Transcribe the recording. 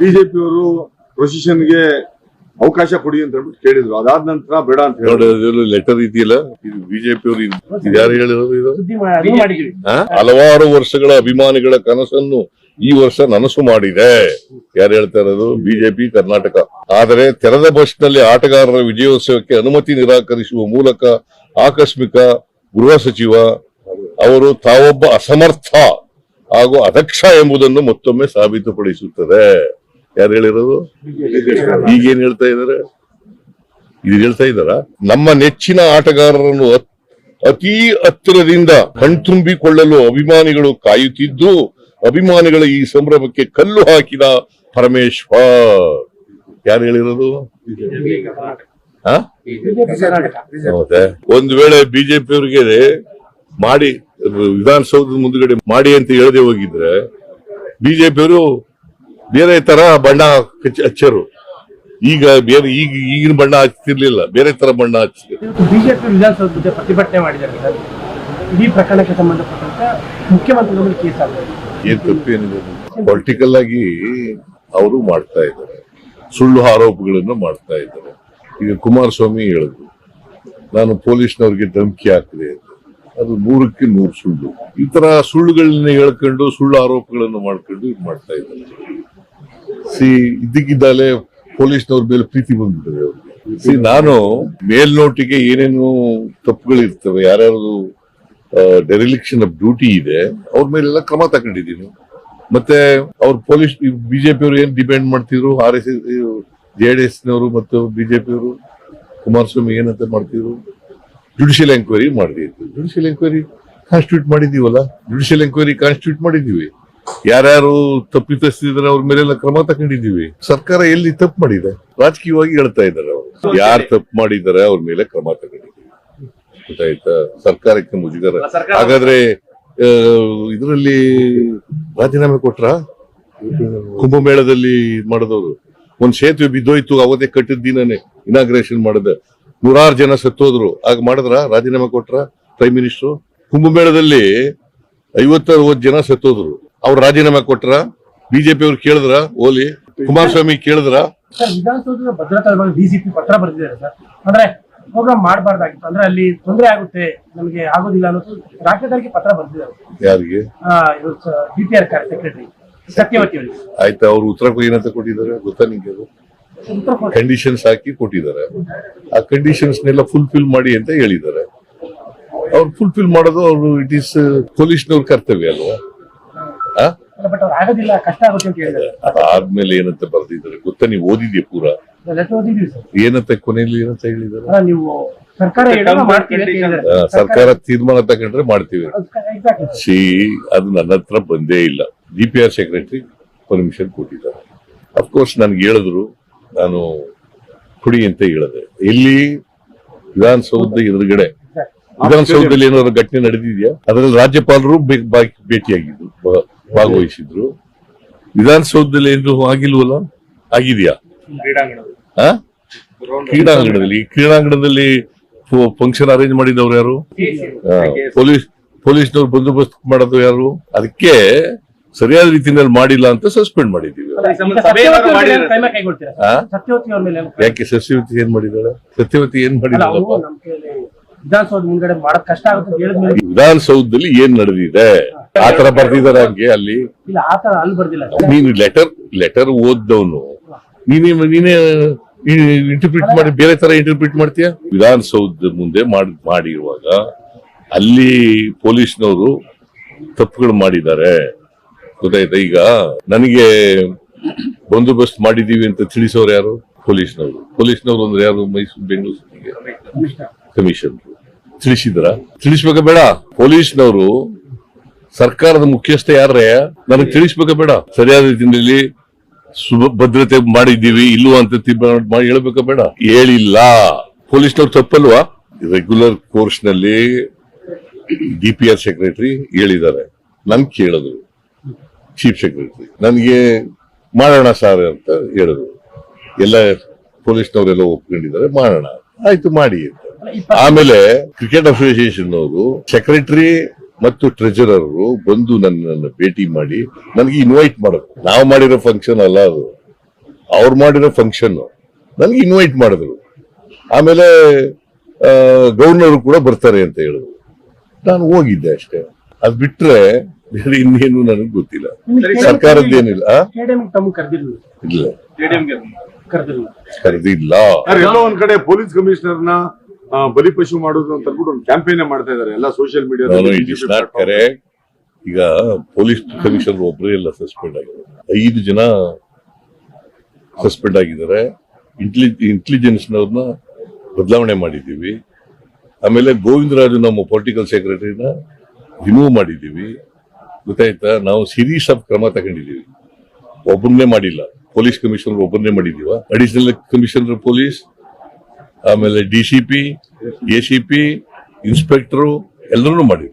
ಬಿಜೆಪಿಯವರು ಪ್ರೊಸಿಷನ್ಗೆ ಅವಕಾಶ ಕೊಡಿ ಅಂತ ಹೇಳ್ಬಿಟ್ಟು ಕೇಳಿದ್ರು. ಅದಾದ ನಂತರ ಬೇಡ ಅಂತ ಹೇಳಿ ನೋಡಿ ಲೆಟರ್ ಇದೆಯಲ್ಲ? ಇದು ಬಿಜೆಪಿ ಅವರು ಇದು ಯಾರು ಹೇಳಿರೋದು ಇದು? ಹಲವಾರು ವರ್ಷಗಳ ಅಭಿಮಾನಿಗಳ ಕನಸನ್ನು ಈ ವರ್ಷ ನನಸು ಮಾಡಿದೆ. ಯಾರು ಹೇಳ್ತಾ ಇರೋದು? ಬಿಜೆಪಿ ಕರ್ನಾಟಕ. ಆದರೆ ತೆರೆದ ಬಸ್ನಲ್ಲಿ ಆಟಗಾರರ ವಿಜಯೋತ್ಸವಕ್ಕೆ ಅನುಮತಿ ನಿರಾಕರಿಸುವ ಮೂಲಕ ಆಕಸ್ಮಿಕ ಗೃಹ ಸಚಿವ ಅವರು ತಾವೊಬ್ಬ ಅಸಮರ್ಥ ಹಾಗೂ ಅದಕ್ಷ ಎಂಬುದನ್ನು ಮತ್ತೊಮ್ಮೆ ಸಾಬೀತುಪಡಿಸುತ್ತದೆ. ಯಾರು ಹೇಳಿರೋದು? ಈಗೇನ್ ಹೇಳ್ತಾ ಇದಾರೆ ಇದು ಹೇಳ್ತಾ ಇದಾರ ನಮ್ಮ ನೆಚ್ಚಿನ ಆಟಗಾರರನ್ನು ಅತ್- ಹತ್ತಿರದಿಂದ ಕಣ್ತುಂಬಿಕೊಳ್ಳಲು ಅಭಿಮಾನಿಗಳು ಕಾಯುತ್ತಿದ್ದು, ಅಭಿಮಾನಿಗಳ ಈ ಸಂಭ್ರಮಕ್ಕೆ ಕಲ್ಲು ಹಾಕಿದ ಪರಮೇಶ್ವರ್. ಯಾರು ಹೇಳಿರೋದು? ಹೌದಾ? ಒಂದ್ ವೇಳೆ ಬಿಜೆಪಿ ಅವರಿಗೆ ಮಾಡಿ, ವಿಧಾನಸೌಧದ ಮುಂದ್ಗಡೆ ಮಾಡಿ ಅಂತ ಹೇಳದೆ ಹೋಗಿದ್ರೆ ಬಿಜೆಪಿ ಅವರು ಬೇರೆ ತರ ಬಣ್ಣ ಹಚ್ಚ- ಹಚ್ಚರು. ಈಗ ಬೇರೆ ಈಗ ಈಗಿನ ಬಣ್ಣ ಹಚ್ತಿರ್ಲಿಲ್ಲ. ಬೇರೆ ತರ ಬಣ್ಣ ಹಚ್ಚಿದ್ರು. ಬಿಜೆಪಿ ವಿಧಾನಸೌಧ ಪ್ರತಿಭಟನೆ ಮಾಡಿದ್ದಾರೆ. ಸರ್ ಇಡೀ ಪ್ರಕರಣಕ್ಕೆ ಸಂಬಂಧಪಟ್ಟಂತೆ ಮುಖ್ಯಮಂತ್ರಿಗಳು ಕೇಸ್ ಆಗಿದೆ ಏನ್ ತಪ್ಪೇನಿದೆ ಪೊಲಿಟಿಕಲ್ ಆಗಿ ಅವರು ಮಾಡ್ತಾ ಇದ್ದಾರೆ. ಸುಳ್ಳು ಆರೋಪಗಳನ್ನು ಮಾಡ್ತಾ ಇದ್ದಾರೆ. ಈಗ ಕುಮಾರಸ್ವಾಮಿ ಹೇಳಿದ್ರು. ನಾನು ಪೊಲೀಸ್ನವ್ರಿಗೆ ಧಮಕಿ ಹಾಕಿದೆ ಅದು ನೂರಕ್ಕೆ ನೂರು ಸುಳ್ಳು. ಈ ತರ ಸುಳ್ಳುಗಳನ್ನ ಹೇಳ್ಕೊಂಡು ಸುಳ್ಳು ಆರೋಪಗಳನ್ನು ಮಾಡ್ಕೊಂಡು ಇದು ಮಾಡ್ತಾ ಇದ್ದಾರೆ. ಸಿ ಇದ್ದಕ್ಕಿದ್ದಾಲೆ ಪೊಲೀಸ್ನವ್ರ ಮೇಲೆ ಪ್ರೀತಿ ಬಂದ್ಬಿಟ್ಟಿದೆ ಅವ್ರಿಗೆ ಸಿ ನಾನು ಮೇಲ್ನೋಟಿಗೆ ಏನೇನು ತಪ್ಪುಗಳಿರ್ತವೆ ಯಾರ್ಯಾರು ಡೆರಿಲಿಕ್ಷನ್ ಆಫ್ ಡ್ಯೂಟಿ ಇದೆ ಅವ್ರ ಮೇಲೆಲ್ಲ ಕ್ರಮ ತಗೊಂಡಿದ್ದೀನಿ. ಮತ್ತೆ ಅವ್ರ ಪೊಲೀಸ್ ಬಿಜೆಪಿ ಅವರು ಏನ್ ಡಿಪೆಂಡ್ ಮಾಡ್ತಿದ್ರು R S J D S ನವರು ಮತ್ತು ಬಿಜೆಪಿ ಅವರು ಕುಮಾರಸ್ವಾಮಿ ಏನಂತ ಮಾಡ್ತಿದ್ರು ಜುಡಿಷಿಯಲ್ ಎಂಕ್ವೈರಿ ಮಾಡಿದ್ವಿ ಜುಡಿಷಿಯಲ್ ಎಂಕ್ವೈರಿ ಕಾನ್ಸ್ಟಿಟ್ಯೂಟ್ ಮಾಡಿದೀವಲ್ಲ ಜುಡಿಷಿಯಲ್ ಎಂಕ್ವೈರಿ ಕಾನ್ಸ್ಟಿಟ್ಯೂಟ್ ಮಾಡಿದೀವಿ ಯಾರ್ಯಾರು ತಪ್ಪಿತಸ್ಥಿದ್ರೆ ಅವ್ರ ಮೇಲೆಲ್ಲ ಕ್ರಮ ತಗೊಂಡಿದೀವಿ ಸರ್ಕಾರ ಎಲ್ಲಿ ತಪ್ಪು ಮಾಡಿದೆ? ರಾಜಕೀಯವಾಗಿ ಹೇಳ್ತಾ ಇದ್ದಾರೆ ಅವರು. ಯಾರು ತಪ್ಪು ಮಾಡಿದ್ದಾರೆ, ಅವ್ರ ಮೇಲೆ ಕ್ರಮ ತಗೊಂಡಿದ್ದೀವಿ. ಗೊತ್ತಾಯ್ತಾ? ಸರ್ಕಾರಕ್ಕೆ ಮುಜುಗರ. ಹಾಗಾದ್ರೆ ಇದರಲ್ಲಿ ರಾಜೀನಾಮೆ ಕೊಟ್ರ? ಕುಂಭಮೇಳದಲ್ಲಿ ಮಾಡಿದವರು. ಒಂದ್ ಸೇತುವೆ ಬಿದ್ದೋಯ್ತು, ಅವತ್ತೇ ಕಟ್ಟಿದ ದಿನನೇ ಇನಾಗ್ರೇಷನ್ ಮಾಡಿದ. ನೂರಾರು ಜನ ಸತ್ತೋದ್ರು. ಆಗ ಮಾಡಿದ್ರ? ರಾಜೀನಾಮೆ ಕೊಟ್ರ? ಪ್ರೈಮ್ ಮಿನಿಸ್ಟರ್ ಕುಂಭಮೇಳದಲ್ಲಿ ಐವತ್ತರವತ್ತು ಜನ ಸತ್ತೋದ್ರು. ಅವ್ರು ರಾಜೀನಾಮೆ ಕೊಟ್ರ ಬಿಜೆಪಿ ಅವ್ರು ಕೇಳಿದ್ರ ಓಲಿ ಕುಮಾರಸ್ವಾಮಿ ಕೇಳಿದ್ರ. ವಿಧಾನಸೌಧದ ಭದ್ರತಾ ವಿಭಾಗ ಡಿಸಿಪಿ ಪತ್ರ ಬರೆದಿದ್ದಾರೆ ಸರ್. ಅಂದ್ರೆ ಪ್ರೋಗ್ರಾಮ್ ಮಾಡಬಾರ್ದಾಗಿತ್ತು. ಅಂದ್ರೆ ಅಲ್ಲಿ ತೊಂದರೆ ಆಗುತ್ತೆ ನಮಗೆ ಆಗೋದಿಲ್ಲ ಅನ್ನೋದು ರಾಜ್ಯದವರಿಗೆ ಪತ್ರ ಬರೆದಿದ್ದಾರೆ. ಯಾರಿಗೆ? D P R secretary Satyavathi ಅವರಿಗೆ. ಆಯ್ತಾ ಅವ್ರು ಉತ್ತರ ಏನಂತ ಕೊಟ್ಟಿದ್ದಾರೆ ಗೊತ್ತಾ ನಿಂಗೆ ಅದು? ಕಂಡೀಷನ್ಸ್ ಹಾಕಿ ಕೊಟ್ಟಿದ್ದಾರೆ. ಆ ಕಂಡೀಷನ್ಸ್ ನೆಲ್ಲ ಫುಲ್ಫಿಲ್ ಮಾಡಿ ಅಂತ ಹೇಳಿದ್ದಾರೆ. ಅವ್ರು ಫುಲ್ಫಿಲ್ ಮಾಡೋದು ಅವರು ಇಟ್ ಈಸ್ ಪೊಲೀಸ್ನವ್ರ ಕರ್ತವ್ಯ ಅಲ್ವಾ? ಅದಾದ್ಮೇಲೆ ಏನಂತ ಬರ್ದಿದ್ದಾರೆ? ಗೊತ್ತ ನೀವು ಓದಿದ್ಯಾ ಪೂರ? ಏನಂತ ಕೊನೆಯಲ್ಲಿ ಏನಂತ ಹೇಳಿದಾರೆ ಸರ್ಕಾರ ತೀರ್ಮಾನ ತಗೊಂಡ್ರೆ ಮಾಡ್ತೀವಿ. ಸಿ ಅದು ನನ್ನ ಹತ್ರ ಬಂದೇ ಇಲ್ಲ. D P R secretary permission ಕೊಟ್ಟಿದ್ದಾರೆ. ಅಫ್ಕೋರ್ಸ್ ನನ್ಗೆ ಹೇಳಿದ್ರು ನಾನು ಕುಡಿ ಅಂತ ಹೇಳಿದೆ. ಇಲ್ಲಿ ವಿಧಾನಸೌಧ ಎದುರುಗಡೆ. ವಿಧಾನಸೌಧದಲ್ಲಿ ಏನಾದ್ರು ಘಟನೆ ನಡೆದಿದೆಯಾ? ಅದರಲ್ಲಿ ರಾಜ್ಯಪಾಲರು ಭೇಟಿಯಾಗಿದ್ರು ಭಾಗವಹಿಸಿದ್ರು. ವಿಧಾನಸೌಧದಲ್ಲಿ ಏನು ಆಗಿಲ್ವಲ್ಲ? ಆಗಿದೆಯಾ? ಆ? ಕ್ರೀಡಾಂಗಣದಲ್ಲಿ. ಈ ಕ್ರೀಡಾಂಗಣದಲ್ಲಿ ಫಂಕ್ಷನ್ ಅರೇಂಜ್ ಮಾಡಿದವ್ರು ಯಾರು? ಪೊಲೀಸ್ ಪೊಲೀಸ್ನವ್ರು ಬಂದೋಬಸ್ತ್ ಮಾಡೋದು ಯಾರು? ಅದಕ್ಕೆ ಸರಿಯಾದ ರೀತಿಯಲ್ಲಿ ಮಾಡಿಲ್ಲ ಅಂತ ಸಸ್ಪೆಂಡ್ ಮಾಡಿದ್ದೀವಿ. ಯಾಕೆ ಸತ್ಯವತಿ ಏನು? ಸತ್ಯವತಿ ಮಾಡಿದಾಳೆ ಸತ್ಯವತಿ ಏನ್ ಅಲ್ಲ, ಅವ್ರು ಮಾಡಿದಾಳಪ್ಪ ನಮ್ಮ ಕೈಯಲ್ಲಿ ವಿಧಾನಸೌಧ ಮುಂದ್ಗಡೆ ಮಾಡೋದ್ ಕಷ್ಟ ಆಗುತ್ತೆ ಅಂತ ಹೇಳಿದ್ಮೇಲೆ. ವಿಧಾನಸೌಧದಲ್ಲಿ ಏನ್ ನಡೆದಿದೆ? ಆತರ ಬರ್ದಿದಾರೆ ಹಂಗೆ ಅಲ್ಲಿ. ನೀನು ಲೆಟರ್ ಲೆಟರ್ ಓದ್ದವನು. ನೀನೇ ನೀನೇ ಇಂಟರ್ಪ್ರಿಟ್ ಮಾಡಿ ಬೇರೆ ತರ ಇಂಟರ್ಪ್ರಿಟ್ ಮಾಡ್ತೀಯ? ವಿಧಾನಸೌಧ ಮುಂದೆ ಮಾಡ್- ಮಾಡಿರುವಾಗ ಅಲ್ಲಿ ಪೊಲೀಸ್ನವರು ತಪ್ಪುಗಳು ಮಾಡಿದ್ದಾರೆ. ಗೊತ್ತಾಯ್ತಾ? ಈಗ ನನಗೆ ಬಂದೋಬಸ್ತ್ ಮಾಡಿದೀವಿ ಅಂತ ತಿಳಿಸೋರು ಯಾರು? ಪೊಲೀಸ್ನವರು. ಪೊಲೀಸ್ನವರು ಅಂದ್ರೆ ಯಾರು? ಮೈಸೂರು ಬೆಂಗಳೂರು ಕಮಿಷನ್ ತಿಳಿಸಿದ್ರ? ತಿಳಿಸ್ಬೇಕ ಬೇಡ. ಪೊಲೀಸ್ನವರು ಸರ್ಕಾರದ ಮುಖ್ಯಸ್ಥ ಯಾರೇ ನನಗೆ ತಿಳಿಸ್ಬೇಕ ಬೇಡ. ಸರಿಯಾದ ರೀತಿಯಲ್ಲಿ ಭದ್ರತೆ ಮಾಡಿದ್ದೀವಿ, ಇಲ್ವಾ ಅಂತ ಮಾಡಿ ಹೇಳ್ಬೇಕ ಬೇಡ. ಹೇಳಿಲ್ಲ. ಪೊಲೀಸ್ನವ್ರು ತಪ್ಪಲ್ವಾ? ರೆಗ್ಯುಲರ್ ಕೋರ್ಸ್ನಲ್ಲಿ ಡಿ ಪಿ ಆರ್ ಸೆಕ್ರೆಟರಿ ಹೇಳಿದ್ದಾರೆ. ನನ್ ಕೇಳಿದ್ರು ಚೀಫ್ ಸೆಕ್ರೆಟರಿ ನನಗೆ ಮಾಡೋಣ ಸರ್ ಅಂತ ಹೇಳಿದ್ರು ಎಲ್ಲ ಪೊಲೀಸ್ನವರೆಲ್ಲ ಒಪ್ಕೊಂಡಿದ್ದಾರೆ, ಮಾಡೋಣ. ಆಯ್ತು, ಮಾಡಿ ಆಮೇಲೆ ಕ್ರಿಕೆಟ್ ಅಸೋಸಿಯೇಷನ್ ಅವರು ಸೆಕ್ರೆಟರಿ ಮತ್ತು ಟ್ರೆಜರರ್ ಬಂದು ನನ್ನನ್ನು ಭೇಟಿ ಮಾಡಿ ನನಗೆ ಇನ್ವೈಟ್ ಮಾಡಿದ್ರು ನಾವು ಮಾಡಿರೋ ಫಂಕ್ಷನ್ ಅಲ್ಲ ಅದು. ಅವ್ರು ಮಾಡಿರೋ ಫಂಕ್ಷನ್ ನನಗೆ ಇನ್ವೈಟ್ ಮಾಡಿದ್ರು. ಆಮೇಲೆ ಗವರ್ನರ್ ಕೂಡ ಬರ್ತಾರೆ ಅಂತ ಹೇಳಿದ್ರು. ನಾನು ಹೋಗಿದ್ದೆ ಅಷ್ಟೇ. ಅದ್ ಬಿಟ್ರೆ ಬೇರೆ ಇನ್ನೇನು ನನಗೆ ಗೊತ್ತಿಲ್ಲ. ಸರ್ಕಾರದ್ದೇನಿಲ್ಲ ಇಲ್ಲ. ಕರೆದಿಲ್ಲ. ಎಲ್ಲೋ ಒಂದ್ ಕಡೆ ಪೊಲೀಸ್ ಕಮಿಷನರ್ನ ಬಲಿಪಶು ಮಾಡೋದು ಅಂತ ಅಂದ್ಬಿಟ್ಟು ಒಂದು ಕ್ಯಾಂಪೇನ್ ಮಾಡ್ತಾ ಇದ್ದಾರೆ ಎಲ್ಲ ಸೋಷಿಯಲ್ ಮೀಡಿಯಾದಲ್ಲಿ ಈಗ ಪೊಲೀಸ್ ಕಮಿಷನರ್ ಒಬ್ಬರೇ ಎಲ್ಲ ಸಸ್ಪೆಂಡ್ ಆಗಿದ್ದಾರೆ ಐದು ಜನ ಸಸ್ಪೆಂಡ್ ಆಗಿದ್ದಾರೆ. ಇಂಟೆಲಿ ಇಂಟೆಲಿಜೆನ್ಸ್ನವ್ರನ್ನ ಬದಲಾವಣೆ ಮಾಡಿದ್ದೀವಿ. ಆಮೇಲೆ ಗೋವಿಂದರಾಜು ನಮ್ಮ ಪೊಲಿಟಿಕಲ್ ಸೆಕ್ರೆಟರಿನ ರಿಮೂವ್ ಮಾಡಿದ್ದೀವಿ. ಗೊತ್ತಾಯ್ತಾ? ನಾವು ಸೀರೀಸ್ ಆಫ್ ಕ್ರಮ ತಗೊಂಡಿದ್ದೀವಿ. ಒಬ್ಬರನ್ನೇ ಮಾಡಿಲ್ಲ. ಪೊಲೀಸ್ ಕಮಿಷನರ್ ಒಬ್ಬರನ್ನೇ ಮಾಡಿದ್ದೀವ. ಅಡಿಷನಲ್ ಕಮಿಷನರ್ ಪೊಲೀಸ್ ಆಮೇಲೆ D C P A C P inspector ಎಲ್ಲರೂ ಮಾಡಿದ್ವಿ